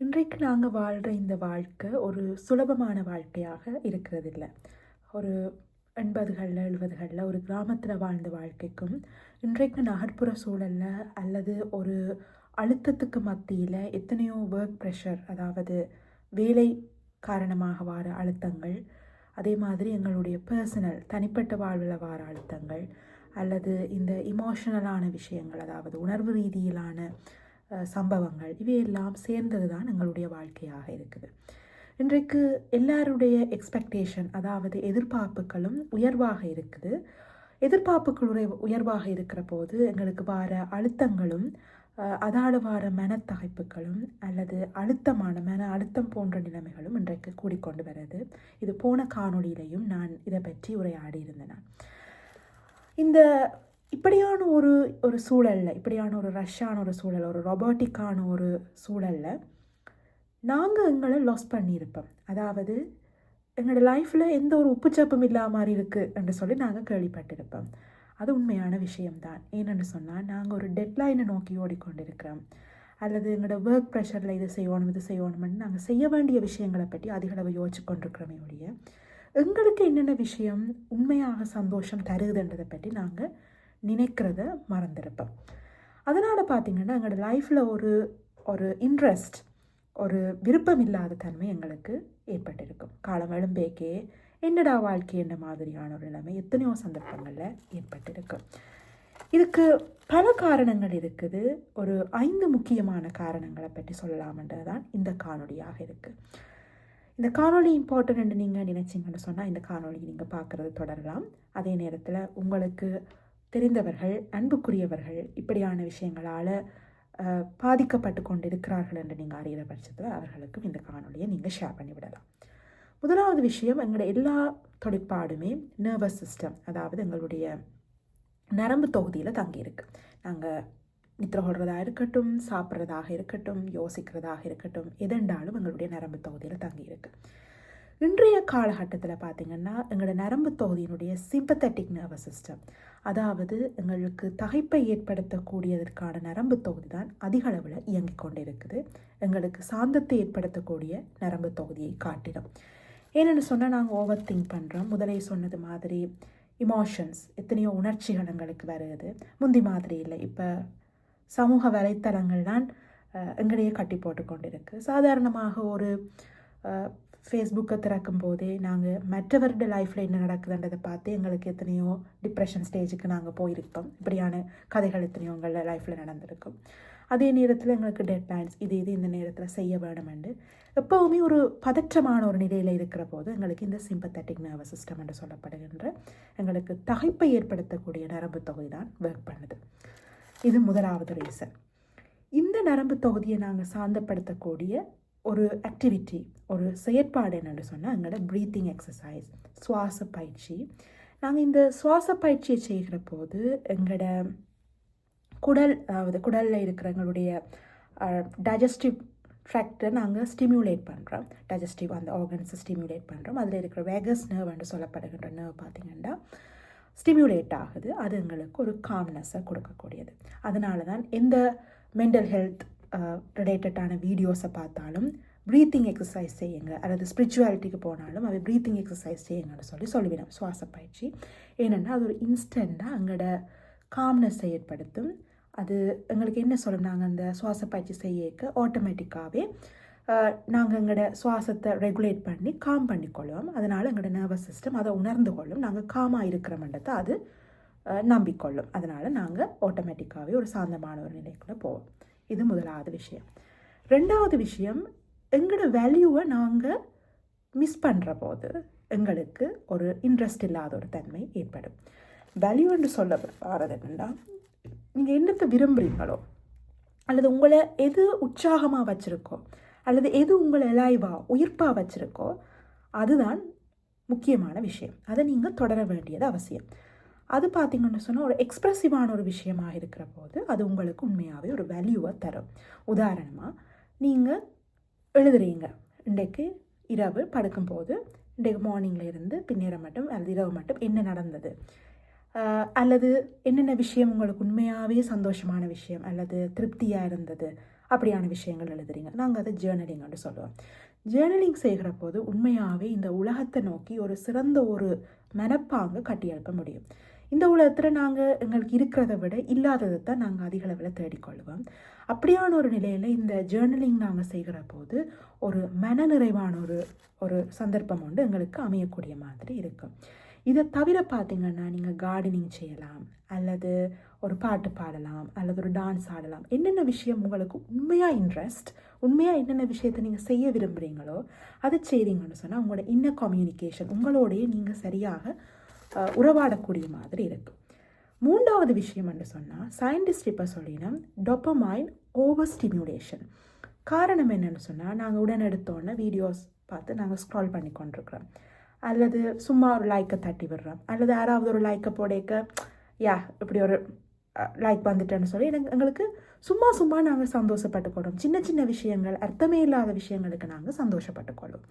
இன்றைக்கு நாங்கள் வாழ்கிற இந்த வாழ்க்கை ஒரு சுலபமான வாழ்க்கையாக இருக்கிறதில்ல. ஒரு எண்பதுகளில் எழுபதுகளில் ஒரு கிராமத்தில் வாழ்ந்த வாழ்க்கைக்கும் இன்றைக்கு நகர்ப்புற சூழலில் அல்லது ஒரு அழுத்தத்துக்கு மத்தியில் எத்தனையோ ஒர்க் ப்ரெஷர் அதாவது வேலை காரணமாக வார அழுத்தங்கள் அதே மாதிரி எங்களுடைய பர்சனல் தனிப்பட்ட வாழ்வில் வார அழுத்தங்கள் அல்லது இந்த இமோஷனலான விஷயங்கள் அதாவது உணர்வு ரீதியிலான சம்பவங்கள் இவையெல்லாம் சேர்ந்தது தான் எங்களுடைய வாழ்க்கையாக இருக்குது. இன்றைக்கு எல்லாருடைய எக்ஸ்பெக்டேஷன் அதாவது எதிர்பார்ப்புகளும் உயர்வாக இருக்குது. எதிர்பார்ப்புகளுடைய உரை உயர்வாக இருக்கிற போது எங்களுக்கு வார அழுத்தங்களும் அஹ், வார மனத்தகைப்புகளும் அல்லது அழுத்தமான மன அழுத்தம் போன்ற நிலைமைகளும் இன்றைக்கு கூடிக்கொண்டு வருது. இது போன காணொளியிலையும் நான் இதை பற்றி உரையாடி இருந்தேன் இந்த இப்படியான ஒரு ஒரு சூழலில் இப்படியான ஒரு ரஷ்ஷான ஒரு சூழல் ஒரு ரொபாட்டிக்கான ஒரு சூழலில் நாங்கள் எங்களை லாஸ் பண்ணியிருப்போம். அதாவது எங்களோட லைஃப்பில் எந்த ஒரு உப்புச்சப்பும் இல்லாத மாதிரி இருக்குது என்று சொல்லி நாங்கள் கேள்விப்பட்டிருப்போம். அது உண்மையான விஷயம்தான். ஏன்னு சொன்னால் நாங்கள் ஒரு டெட்லைனை நோக்கி ஓடிக்கொண்டிருக்கிறோம். அல்லது எங்களோட ஒர்க் ப்ரெஷரில் இது செய்யணும் இது செய்யணும்னு நாங்கள் செய்ய வேண்டிய விஷயங்களை பற்றி அதிகளவு யோசிச்சு கொண்டிருக்கிறோமே ஒழிய எங்களுக்கு என்னென்ன விஷயம் உண்மையாக சந்தோஷம் தருதுன்றதை பற்றி நாங்கள் நினைக்கிறத மறந்திருப்போம். அதனால் பார்த்திங்கன்னா எங்களோட லைஃப்பில் ஒரு ஒரு இன்ட்ரெஸ்ட் ஒரு விருப்பம் இல்லாத தன்மை எங்களுக்கு ஏற்பட்டிருக்கும். காலம் எழும்பேக்கே என்னடா வாழ்க்கை என்ற மாதிரியான ஒரு நிலைமை எத்தனையோ சந்தர்ப்பங்களில் ஏற்பட்டிருக்கு இதுக்கு பல காரணங்கள் இருக்குது. ஒரு ஐந்து முக்கியமான காரணங்களை பற்றி சொல்லலாம்ன்றது தான் இந்த காணொலியாக இருக்குது இந்த காணொளி இம்பார்ட்டன்ட் நீங்கள் நினச்சிங்கன்னு சொன்னால் இந்த காணொலி நீங்கள் பார்க்குறது தொடரலாம். அதே நேரத்தில் உங்களுக்கு தெரிந்தவர்கள் அன்புக்குரியவர்கள் இப்படியான விஷயங்களால் பாதிக்கப்பட்டு கொண்டு இருக்கிறார்கள் என்று நீங்கள் அறிகிற பட்சத்தில் அவர்களுக்கும் இந்த காணொலியை நீங்கள் ஷேர் பண்ணி விடலாம். முதலாவது விஷயம் எங்களோட எல்லா தொழிற்பாடுமே நர்வஸ் சிஸ்டம் அதாவது எங்களுடைய நரம்பு தொகுதியில் தங்கியிருக்கு. நாங்கள் நித்திர கொள்றதா இருக்கட்டும் சாப்பிட்றதாக இருக்கட்டும் யோசிக்கிறதாக இருக்கட்டும் எதென்றாலும் எங்களுடைய நரம்பு தொகுதியில் தங்கியிருக்கு. இன்றைய காலகட்டத்தில் பார்த்திங்கன்னா எங்களோட நரம்பு தொகுதியினுடைய சிம்பத்தட்டிக் நர்வஸ் சிஸ்டம் அதாவது எங்களுக்கு தகைப்பை ஏற்படுத்தக்கூடியதற்கான நரம்பு தொகுதி தான் அதிக அளவில் இயங்கிக் கொண்டிருக்குது. எங்களுக்கு சாந்தத்தை ஏற்படுத்தக்கூடிய நரம்பு தொகுதியை காட்டிடும். ஏன்னு சொன்னால் நாங்கள் ஓவர் திங்க் பண்ணுறோம் முதலே சொன்னது மாதிரி இமோஷன்ஸ் எத்தனையோ உணர்ச்சிகள் எங்களுக்கு வருது. முந்தி மாதிரி இல்லை. இப்போ சமூக வலைத்தளங்கள் தான் எங்களையே கட்டி போட்டு கொண்டிருக்கு. சாதாரணமாக ஒரு ஃபேஸ்புக்கை திறக்கும் போதே நாங்கள் மற்றவருடைய லைஃப்பில் என்ன நடக்குதுன்றதை பார்த்து எங்களுக்கு எத்தனையோ டிப்ரெஷன் ஸ்டேஜுக்கு நாங்கள் போயிருப்போம் இப்படியான கதைகள் எத்தனையோ எங்களோட லைஃப்பில் நடந்திருக்கும். அதே நேரத்தில் எங்களுக்கு டெட்லைன்ஸ் இது இது இந்த நேரத்தில் செய்ய வேணுமெண்டு. எப்போவுமே ஒரு பதற்றமான ஒரு நிலையில் இருக்கிற போது எங்களுக்கு இந்த சிம்பத்தட்டிக் நர்வஸ் சிஸ்டம் என்று சொல்லப்படுகின்ற எங்களுக்கு தகைப்பை ஏற்படுத்தக்கூடிய நரம்பு தொகுதி தான் ஒர்க் பண்ணுது. இது முதலாவது ரீசன் இந்த நரம்பு தொகுதியை நாங்கள் சாந்தப்படுத்தக்கூடிய ஒரு ஆக்டிவிட்டி ஒரு செயற்பாடு என்னென்னு சொன்னால் எங்களோட ப்ரீத்திங் எக்ஸசைஸ் சுவாச பயிற்சி. நாங்கள் இந்த சுவாச பயிற்சியை செய்கிற போது எங்களோட குடல் அதாவது குடலில் இருக்கிற எங்களுடைய டைஜஸ்டிவ் ட்ராக்டை நாங்கள் ஸ்டிமுலேட் பண்ணுறோம் டைஜஸ்டிவ் அந்த ஆர்கன்ஸை ஸ்டிமுலேட் பண்ணுறோம் அதில் இருக்கிற வேகஸ் நர்வ் என்று சொல்லப்படுகின்ற நர்வ் பார்த்திங்கன்னா ஸ்டிமுலேட் ஆகுது. அது எங்களுக்கு ஒரு காம்னஸை கொடுக்கக்கூடியது. அதனால தான் எந்த மென்டல் ஹெல்த் ரிலேட்டடான வீடியோஸை பார்த்தாலும் ப்ரீத்திங் எக்ஸசைஸ் செய்யுங்க. அல்லது ஸ்பிரிச்சுவாலிட்டிக்கு போனாலும் அது ப்ரீத்திங் எக்ஸசைஸ் செய்யுங்கன்னு சொல்லி சொல்லிவிடும். சுவாச பயிற்சி ஏனென்னா அது ஒரு இன்ஸ்டண்ட்டாக அங்களோட காம்னஸை ஏற்படுத்தும். அது எங்களுக்கு என்ன சொல்லணும் நாங்கள் அந்த சுவாச பயிற்சி செய்யக்க ஆட்டோமேட்டிக்காகவே நாங்கள் எங்களோட சுவாசத்தை ரெகுலேட் பண்ணி காம் பண்ணிக்கொள்வோம் அதனால் எங்களோட நர்வஸ் சிஸ்டம் அதை உணர்ந்து கொள்ளும். நாங்கள் காமாக இருக்கிறோம்ன்றதை அது நம்பிக்கொள்ளும். அதனால் நாங்கள் ஆட்டோமேட்டிக்காகவே ஒரு சாந்தமான ஒரு நிலைக்குள்ளே போவோம். இது முதலாவது விஷயம். ரெண்டாவது விஷயம் எங்களோட வேல்யூவை நாங்கள் மிஸ் பண்ணுற போது எங்களுக்கு ஒரு இன்ட்ரெஸ்ட் இல்லாத ஒரு தன்மை ஏற்படும். வேல்யூ என்று சொல்ல வர்றது என்னென்னா நீங்கள் என்னத்தை விரும்புகிறீங்களோ அல்லது உங்களை எது உற்சாகமாக வச்சுருக்கோ அல்லது எது உங்களை எலாய்வாக உயிர்ப்பாக வச்சுருக்கோ அதுதான் முக்கியமான விஷயம். அதை நீங்கள் தொடர வேண்டியது அவசியம். அது பார்த்தீங்கன்னு சொன்னால் ஒரு எக்ஸ்ப்ரெசிவான ஒரு விஷயமாக இருக்கிற போது அது உங்களுக்கு உண்மையாகவே ஒரு வேல்யூவை தரும். உதாரணமாக நீங்கள் எழுதுறீங்க. இன்றைக்கு இரவு படுக்கும்போது இன்றைக்கு மார்னிங்கில் இருந்து பின்னேரம் மட்டும் அல்லது இரவு மட்டும் என்ன நடந்தது? அல்லது என்னென்ன விஷயம் உங்களுக்கு உண்மையாகவே சந்தோஷமான விஷயம் அல்லது திருப்தியாக இருந்தது? அப்படியான விஷயங்கள் எழுதுறீங்க. நாங்கள் அதை ஜேர்னலிங்னு சொல்லுவோம். ஜேர்னலிங் செய்கிற போது உண்மையாகவே இந்த உலகத்தை நோக்கி ஒரு சிறந்த ஒரு மனப்பாங்கு கட்டியெழுப்ப முடியும். இந்த உலகத்தில் நாங்கள் எங்களுக்கு இருக்கிறத விட இல்லாததை தான் நாங்கள் அதிக அளவில் தேடிக்கொள்வோம். அப்படியான ஒரு நிலையில் இந்த ஜேர்னலிங் நாங்கள் செய்கிற போது ஒரு மன நிறைவான ஒரு ஒரு சந்தர்ப்பம் உண்டு எங்களுக்கு அமையக்கூடிய மாதிரி இருக்கும். இதை தவிர பார்த்திங்கன்னா நீங்கள் கார்டனிங் செய்யலாம் அல்லது ஒரு பாட்டு பாடலாம் அல்லது ஒரு டான்ஸ் ஆடலாம். என்னென்ன விஷயம் உங்களுக்கு உண்மையாக இன்ட்ரெஸ்ட் உண்மையாக என்னென்ன விஷயத்தை நீங்கள் செய்ய விரும்புகிறீங்களோ அதை செய்கிறீங்கன்னு சொன்னால் உங்களோட இன்ன கம்யூனிகேஷன் உங்களோடையே நீங்கள் சரியாக உறவாடக்கூடிய மாதிரி இருக்கும் மூன்றாவது விஷயம் என்று சொன்னால் சயின்டிஸ்ட் இப்போ சொல்லினா டொப்பமைன் ஓவர் ஸ்டிமுலேஷன் காரணம் என்னென்னு சொன்னால் நாங்கள் உடனே எடுத்தோன்னே வீடியோஸ் பார்த்து நாங்கள் ஸ்க்ரால் பண்ணி கொண்டிருக்கிறோம். அல்லது சும்மா ஒரு லைக்கை தட்டி விடுறோம். அல்லது யாராவது ஒரு லைக்கை போடேக்க யா இப்படி ஒரு லைக் வந்துட்டேன்னு சொல்லி எனக்கு எங்களுக்கு சும்மா சும்மா நாங்கள் சந்தோஷப்பட்டுக்கொள்ளும் சின்ன சின்ன விஷயங்கள் அர்த்தமே இல்லாத விஷயங்களுக்கு நாங்கள் சந்தோஷப்பட்டுக்கொள்ளும்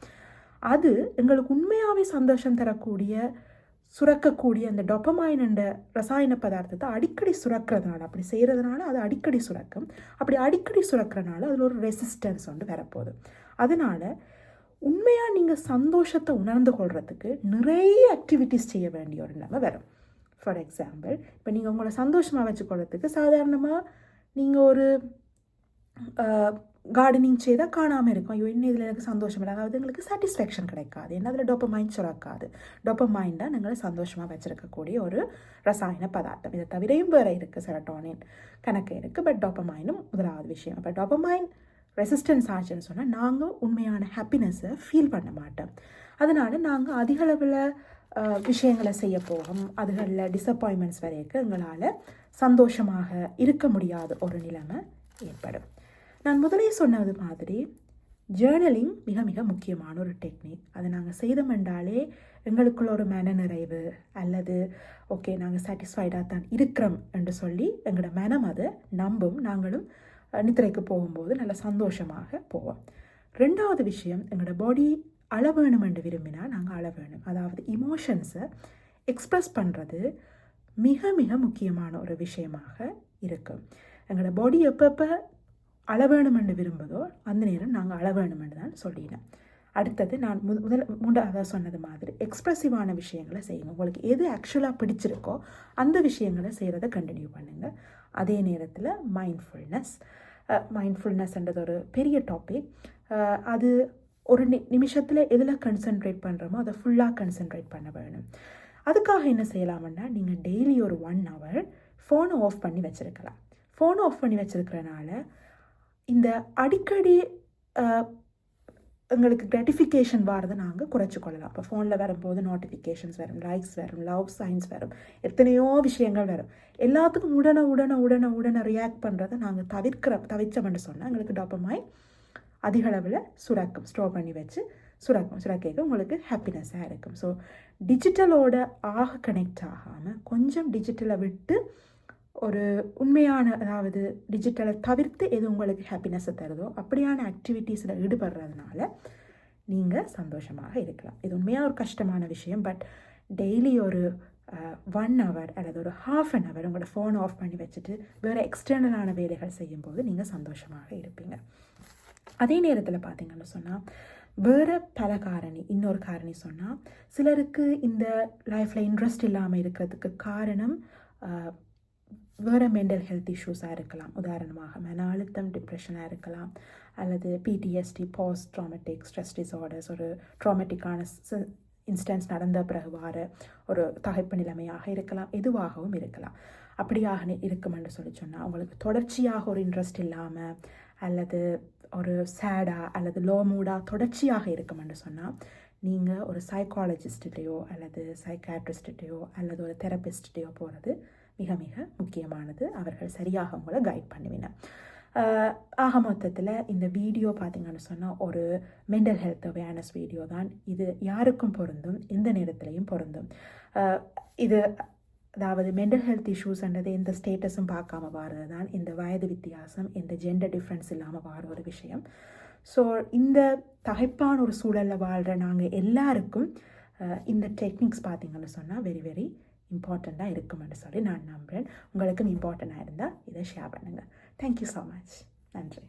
அது எங்களுக்கு உண்மையாகவே சந்தோஷம் தரக்கூடிய சுரக்கக்கூடிய அந்த டொப்பமைன் என்ற ரசாயன பதார்த்தத்தை அடிக்கடி சுரக்கிறதுனால அப்படி செய்கிறதுனால அது அடிக்கடி சுரக்கும். அப்படி அடிக்கடி சுரக்கிறனால அதில் ஒரு ரெசிஸ்டன்ஸ் வந்து வரப்போகுது. அதனால் உண்மையாக நீங்கள் சந்தோஷத்தை உணர்ந்து கொள்றதுக்கு நிறைய ஆக்டிவிட்டிஸ் செய்ய வேண்டிய ஒரு நிலைமை வரும். ஃபார் எக்ஸாம்பிள் இப்போ நீங்கள் உங்களை சந்தோஷமாக வச்சுக்கொள்றதுக்கு சாதாரணமாக நீங்கள் ஒரு கார்டனிங் செய்தால் காணாமல் இருக்கும். ஐயோ இன்னும் இதில் எனக்கு சந்தோஷம் இல்லை. அதாவது எங்களுக்கு சாட்டிஸ்ஃபேக்ஷன் கிடைக்காது. என்ன அதில் டொப்பமைன் சுரக்காது. டொப்பமைன் தான் எங்களை சந்தோஷமாக வச்சுருக்கக்கூடிய ஒரு ரசாயன பதார்த்தம். இதை தவிரையும் வேறு இருக்குது செரட்டோனின் கணக்கு இருக்குது பட் டொப்பமைனும் முதலாவது விஷயம். அப்போ டொப்பமைன் ரெசிஸ்டன்ஸ் ஆச்சுன்னு சொன்னால் நாங்கள் உண்மையான ஹாப்பினஸ்ஸை ஃபீல் பண்ண மாட்டோம். அதனால் நாங்கள் அதிகளவில் விஷயங்களை செய்ய போகும் அதுகளில் டிசப்பாயின்மெண்ட்ஸ் வரைக்கும் எங்களால் சந்தோஷமாக இருக்க முடியாத ஒரு நிலைமை ஏற்படும். நான் முதலே சொன்னது மாதிரி ஜேர்னலிங் மிக மிக முக்கியமான ஒரு டெக்னிக் அதை நாங்கள் செய்தோமென்றாலே எங்களுக்குள்ள ஒரு மன நிறைவு அல்லது ஓகே நாங்கள் சாட்டிஸ்ஃபைடாக தான் இருக்கிறோம் என்று சொல்லி எங்களோட மனம் அதை நம்பும். நாங்களும் நித்திரைக்கு போகும்போது நல்ல சந்தோஷமாக போவோம். ரெண்டாவது விஷயம் எங்களோட பாடி அள வேணும் என்று விரும்பினால் நாங்கள் அள வேணும். அதாவது இமோஷன்ஸை எக்ஸ்ப்ரெஸ் பண்ணுறது மிக மிக முக்கியமான ஒரு விஷயமாக இருக்கும். எங்களோட பாடி எப்பப்போ அள விரும்புதோ அந்த நேரம் நாங்கள் அள தான் சொல்லினேன் அடுத்தது நான் முத முதல் மூன்றாவதாக சொன்னது மாதிரி எக்ஸ்ப்ரெசிவான விஷயங்களை செய்யுங்க. உங்களுக்கு எது ஆக்சுவலாக பிடிச்சிருக்கோ அந்த விஷயங்களை செய்கிறத கண்டினியூ பண்ணுங்கள் அதே நேரத்தில் மைண்ட்ஃபுல்னஸ் மைண்ட்ஃபுல்னஸ்ன்றது ஒரு பெரிய டாபிக் அது ஒரு நி நிமிஷத்தில் எதில் கன்சென்ட்ரேட் பண்ணுறோமோ அதை ஃபுல்லாக கன்சென்ட்ரேட் பண்ண வேணும். அதுக்காக என்ன செய்யலாம்னா நீங்கள் டெய்லி ஒரு ஒன் ஹவர் ஃபோனை ஆஃப் பண்ணி வச்சுருக்கலாம். ஃபோனை ஆஃப் பண்ணி வச்சுருக்கிறனால இந்த அடிக்கடி எங்களுக்கு கிராட்டிஃபிகேஷன் வரதை நாங்கள் குறைச்சி கொள்ளலாம். இப்போ ஃபோனில் வரும்போது நோட்டிஃபிகேஷன்ஸ் வரும் லைக்ஸ் வரும் லவ் சைன்ஸ் வரும் எத்தனையோ விஷயங்கள் வரும். எல்லாத்துக்கும் உடனே உடனே உடனே உடனே ரியாக்ட் பண்ணுறதை நாங்கள் தவிர்க்கிற தவிச்சோம்னு சொன்னால் எங்களுக்கு டோப்பமாய் அதிக அளவில் சுரக்கும். ஸ்டோர் பண்ணி வச்சு சுரக்கும். சுரக்கேக்க உங்களுக்கு ஹாப்பினஸ்ஸாக இருக்கும். ஸோ டிஜிட்டலோட ஆக கனெக்ட் ஆகாமல் கொஞ்சம் டிஜிட்டலை விட்டு ஒரு உண்மையான அதாவது டிஜிட்டலை தவிர்த்து எது உங்களுக்கு ஹாப்பினஸ்ஸை தருதோ அப்படியான ஆக்டிவிட்டீஸில் ஈடுபடுறதுனால நீங்கள் சந்தோஷமாக இருக்கலாம். இது உண்மையாக ஒரு கஷ்டமான விஷயம் பட் டெய்லி ஒரு ஒன் ஹவர் அல்லது ஒரு ஹாஃப் அன் ஹவர் உங்களோட ஃபோனை ஆஃப் பண்ணி வச்சுட்டு வேறு எக்ஸ்டர்னலான வேலைகள் செய்யும்போது நீங்கள் சந்தோஷமாக இருப்பீங்க. அதே நேரத்தில் பார்த்தீங்கன்னு சொன்னால் வேறு பல காரணி இன்னொரு காரணி சொன்னால் சிலருக்கு இந்த லைஃப்பில் இன்ட்ரெஸ்ட் இல்லாமல் இருக்கிறதுக்கு காரணம் வேறு மென்டல் ஹெல்த் இஷ்யூஸாக இருக்கலாம். உதாரணமாக மன அழுத்தம் டிப்ரெஷனாக இருக்கலாம். அல்லது PTSD post traumatic stress disorders ஒரு ட்ராமெட்டிக்கான இன்ஸ்டன்ஸ் நடந்த பிறகு வார ஒரு தகைப்பு நிலைமையாக இருக்கலாம். எதுவாகவும் இருக்கலாம். அப்படியாக நி- இருக்குமென்று சொல்லி சொன்னால் உங்களுக்கு தொடர்ச்சியாக ஒரு இன்ட்ரெஸ்ட் இல்லாமல் அல்லது ஒரு சேடாக அல்லது லோ மூடாக தொடர்ச்சியாக இருக்குமென்று சொன்னால் நீங்கள் ஒரு சைக்காலஜிஸ்ட்டையோ அல்லது சைக்காட்ரிஸ்ட்டையோ அல்லது ஒரு தெரப்பிஸ்ட்டையோ போகிறது மிக மிக முக்கியமானது. அவர்கள் சரியாக உங்களை கைட் பண்ணுவின ஆக மொத்தத்தில் இந்த வீடியோ பார்த்தீங்கன்னு சொன்னால் ஒரு மென்டல் ஹெல்த் அவேர்னஸ் வீடியோ தான். இது யாருக்கும் பொருந்தும் எந்த நேரத்திலையும் பொருந்தும். இது அதாவது மென்டல் ஹெல்த் இஷ்யூஸ்ன்றது எந்த ஸ்டேட்டஸும் பார்க்காம வாரது தான். இந்த வயது வித்தியாசம் இந்த ஜெண்டர் டிஃப்ரென்ஸ் இல்லாமல் வார ஒரு விஷயம். ஸோ இந்த தகைப்பான ஒரு சூழலில் வாழ்கிற நாங்கள் எல்லாருக்கும் இந்த டெக்னிக்ஸ் பார்த்தீங்கன்னு சொன்னால் வெரி வெரி இம்பார்ட்டண்ட்டாக இருக்குமென்னு சொல்லி நான் நம்புகிறேன் உங்களுக்கும் இம்பார்ட்டண்ட்டாக இருந்தால் இதை ஷேர் பண்ணுங்கள் தேங்க்யூ ஸோ மச் நன்றி.